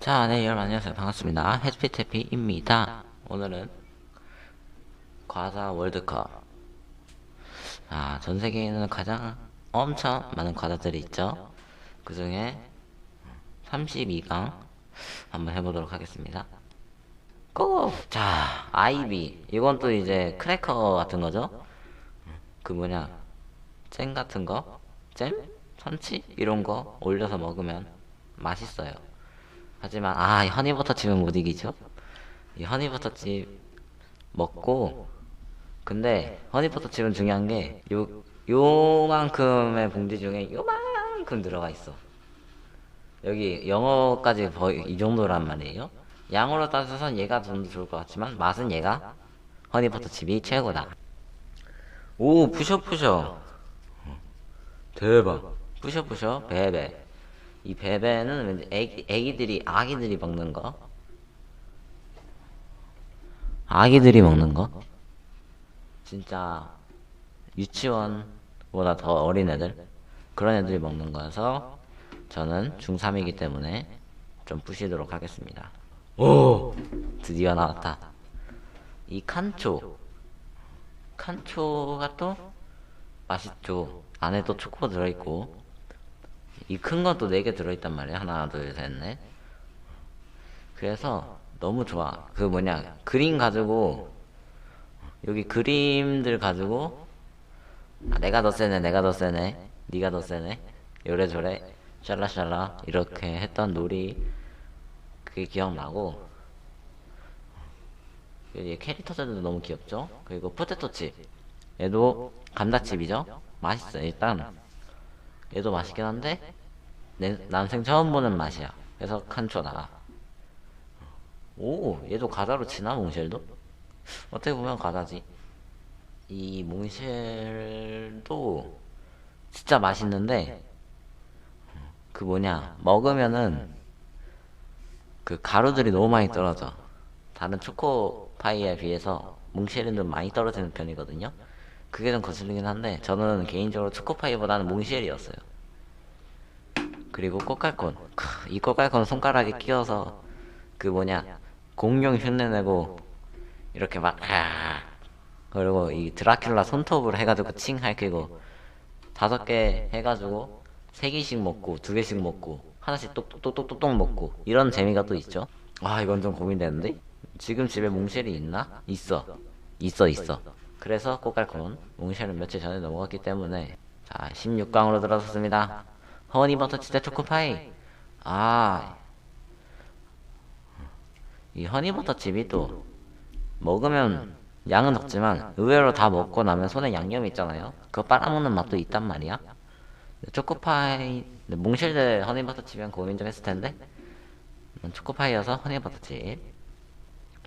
자, 네, 여러분 안녕하세요. 반갑습니다. 해피태피입니다. 오늘은 과자 월드컵. 아, 전 세계에는 가장 엄청 많은 과자들이 있죠. 그 중에 32강 한번 해보도록 하겠습니다. 고! 자, 아이비. 이건 또 이제 크래커 같은 거죠? 그 뭐냐, 잼 같은 거? 잼? 참치? 이런 거 올려서 먹으면 맛있어요. 하지만 아, 이 허니버터칩은 못 이기죠. 이 허니버터칩 먹고 근데 허니버터칩은 중요한 게 요 요만큼의 봉지 중에 요만큼 들어가 있어. 여기 영어까지 거의 이 정도란 말이에요. 양으로 따져선 얘가 좀더 좋을 것 같지만 맛은 얘가 허니버터칩이 최고다. 오 부셔 부셔 대박 부셔 부셔 베베 이 베베는 왠지 애기, 애기들이 아기들이 먹는 거? 아기들이 먹는 거? 진짜 유치원보다 더 어린 애들? 그런 애들이 먹는 거여서 저는 중3이기 때문에 좀 부시도록 하겠습니다. 오! 드디어 나왔다. 이 칸초. 칸초가 또 맛있죠. 안에 또 초코 들어있고 이 큰 건또 4개 들어있단 말이야 하나 둘셋넷. 그래서 너무 좋아. 그 뭐냐 그림 가지고 여기 그림들 가지고 아, 내가 더 세네 내가 더 세네 네가 더 세네 요래저래 샬라샬라 이렇게 했던 놀이 그게 기억나고 여기 캐릭터들도 너무 귀엽죠? 그리고 포테토칩. 얘도 감자칩이죠? 맛있어 일단. 얘도 맛있긴 한데 내 난생 처음 보는 맛이야. 그래서 칸초다 오 얘도 과자로 치나 몽쉘도? 어떻게 보면 과자지. 이 몽쉘도 진짜 맛있는데 그 뭐냐 먹으면은 그 가루들이 너무 많이 떨어져. 다른 초코파이에 비해서 몽쉘은 좀 많이 떨어지는 편이거든요. 그게 좀 거슬리긴 한데 저는 개인적으로 초코파이보다는 몽쉘이었어요 그리고 꽃갈콘. 크, 이 꽃갈콘 손가락에 끼워서 그 뭐냐 공룡 흉내내고 이렇게 막 아, 그리고 이 드라큘라 손톱으로 해가지고 칭 할퀴고 다섯 개 해가지고 세 개씩 먹고 두 개씩 먹고 하나씩 똑똑똑똑똑 먹고 이런 재미가 또 있죠? 아 이건 좀 고민되는데? 지금 집에 몽쉘이 있나? 있어. 있어 있어. 그래서 꽃갈콘 몽쉘은 며칠 전에 넘어갔기 때문에 자 16강으로 들어섰습니다 허니버터 치즈 초코파이. 아. 이 허니버터 칩이 또 먹으면 양은 적지만 의외로 다 먹고 나면 손에 양념이 있잖아요. 그거 빨아먹는 맛도 있단 말이야. 초코파이 몽쉘 대 허니버터 칩이면 고민 좀 했을 텐데. 초코파이여서 허니버터 칩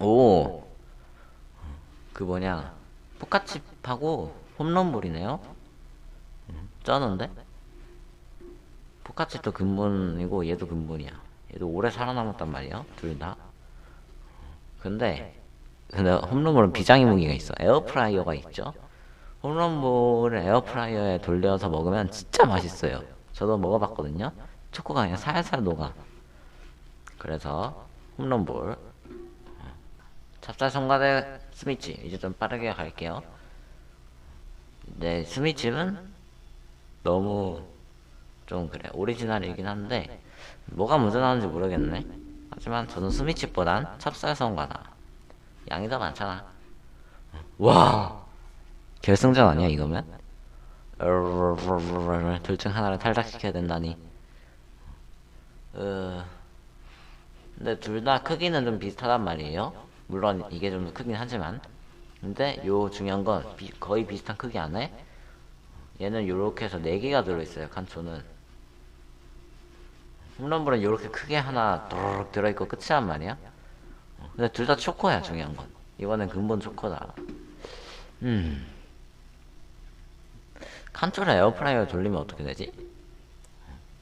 오. 그 뭐냐. 포카칩하고 홈런볼이네요. 쩌는데 포카칩도 근본이고 얘도 근본이야. 얘도 오래 살아남았단 말이야 둘 다. 근데 근데 홈런볼은 비장의 무기가 있어. 에어프라이어가 있죠. 홈런볼을 에어프라이어에 돌려서 먹으면 진짜 맛있어요. 저도 먹어봤거든요. 초코가 그냥 살살 녹아. 그래서 홈런볼. 찹쌀송가대 스미치. 이제 좀 빠르게 갈게요. 네 스미치는 너무 좀 그래 오리지널이긴 한데 뭐가 먼저 나오는지 모르겠네. 하지만 저는 스미치보단 찹쌀송가다 양이 더 많잖아. 와 결승전 아니야 이거면? 둘 중 하나를 탈락시켜야 된다니. 어... 근데 둘 다 크기는 좀 비슷하단 말이에요. 물론 이게 좀더 크긴 하지만. 근데 요 중요한 건 비, 거의 비슷한 크기 안에 얘는 요렇게 해서 4개가 들어있어요 칸초는 홈런볼은 요렇게 크게 하나 도록 들어있고 끝이란 말이야 근데 둘 다 초코야 중요한 건 이번엔 근본 초코다 음 칸초를 에어프라이어 돌리면 어떻게 되지?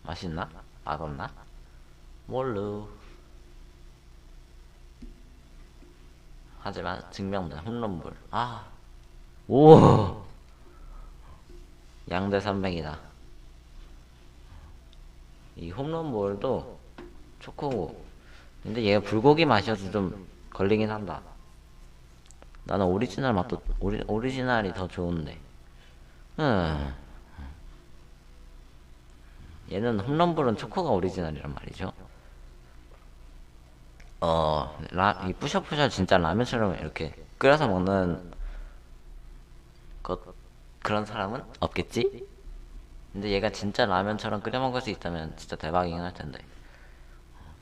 맛있나? 맛없나? 몰루 하지만 증명된 홈런볼 아 오! 양대 산맥이다 이 홈런볼도 초코고 근데 얘가 불고기 맛이어서 좀 걸리긴 한다. 나는 오리지널 맛도 오리, 오리지널이 더 좋은데. 음. 얘는 홈런볼은 초코가 오리지널이란 말이죠. 어, 라, 이 뿌셔뿌셔 진짜 라면처럼 이렇게 끓여서 먹는 것 그런 사람은 없겠지? 근데 얘가 진짜 라면처럼 끓여 먹을 수 있다면 진짜 대박이긴 할 텐데.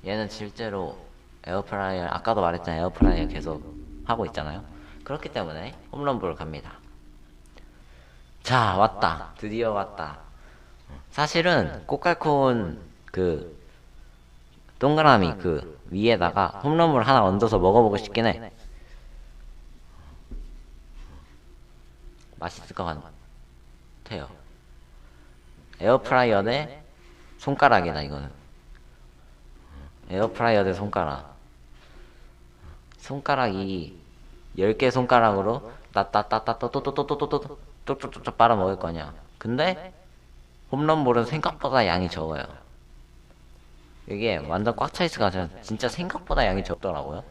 얘는 실제로 에어프라이어 아까도 말했잖아요. 에어프라이어 계속 하고 있잖아요. 그렇기 때문에 홈런볼 갑니다. 자 왔다. 드디어 왔다. 사실은 꽃갈콘 그 동그라미 그 위에다가 홈런볼 하나 얹어서 먹어보고 싶긴 해. 맛있을 것 같아요 에어프라이어 대 손가락이다 이거는 에어프라이어 대 손가락. 손가락이 10개 손가락으로 따따따따또또또또또또또또또또 빨아 먹을 거냐. 근데 홈런볼은 생각보다 양이 적어요. 이게 완전 꽉 차 있어가 진짜 생각보다 양이 적더라고요.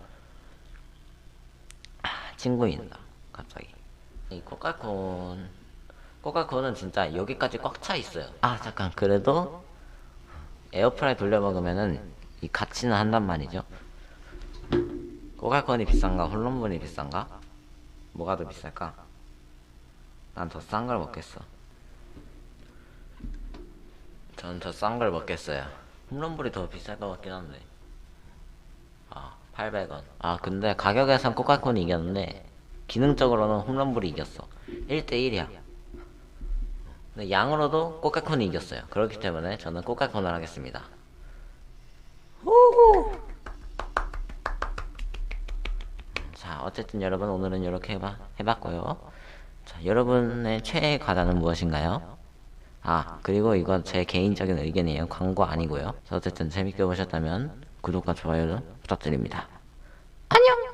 아, 친구인다. 갑자기. 이 코카콘 코카콘은 진짜 여기까지 꽉 차 있어요. 아 잠깐 그래도 에어프라이 돌려 먹으면은 이 가치는 한단 말이죠. 꼬갈건이 비싼가 홀론본이 비싼가? 뭐가 더 비쌀까? 난 더 싼 걸 먹겠어. 전 더 싼 걸 먹겠어요. 홈런볼이 더 비쌀 것 같긴 한데. 아, 800원. 아, 근데 가격에선 꼬갈콘이 이겼는데, 기능적으로는 홈런볼이 이겼어. 1대1이야. 양으로도 꼬깔콘이 이겼어요. 그렇기 때문에 저는 꼬깔콘을 하겠습니다. 후후. 자, 어쨌든 여러분 오늘은 이렇게 해봐, 해봤고요. 자, 여러분의 최애 과자는 무엇인가요? 아, 그리고 이건 제 개인적인 의견이에요. 광고 아니고요. 자, 어쨌든 재밌게 보셨다면 구독과 좋아요 부탁드립니다. 안녕!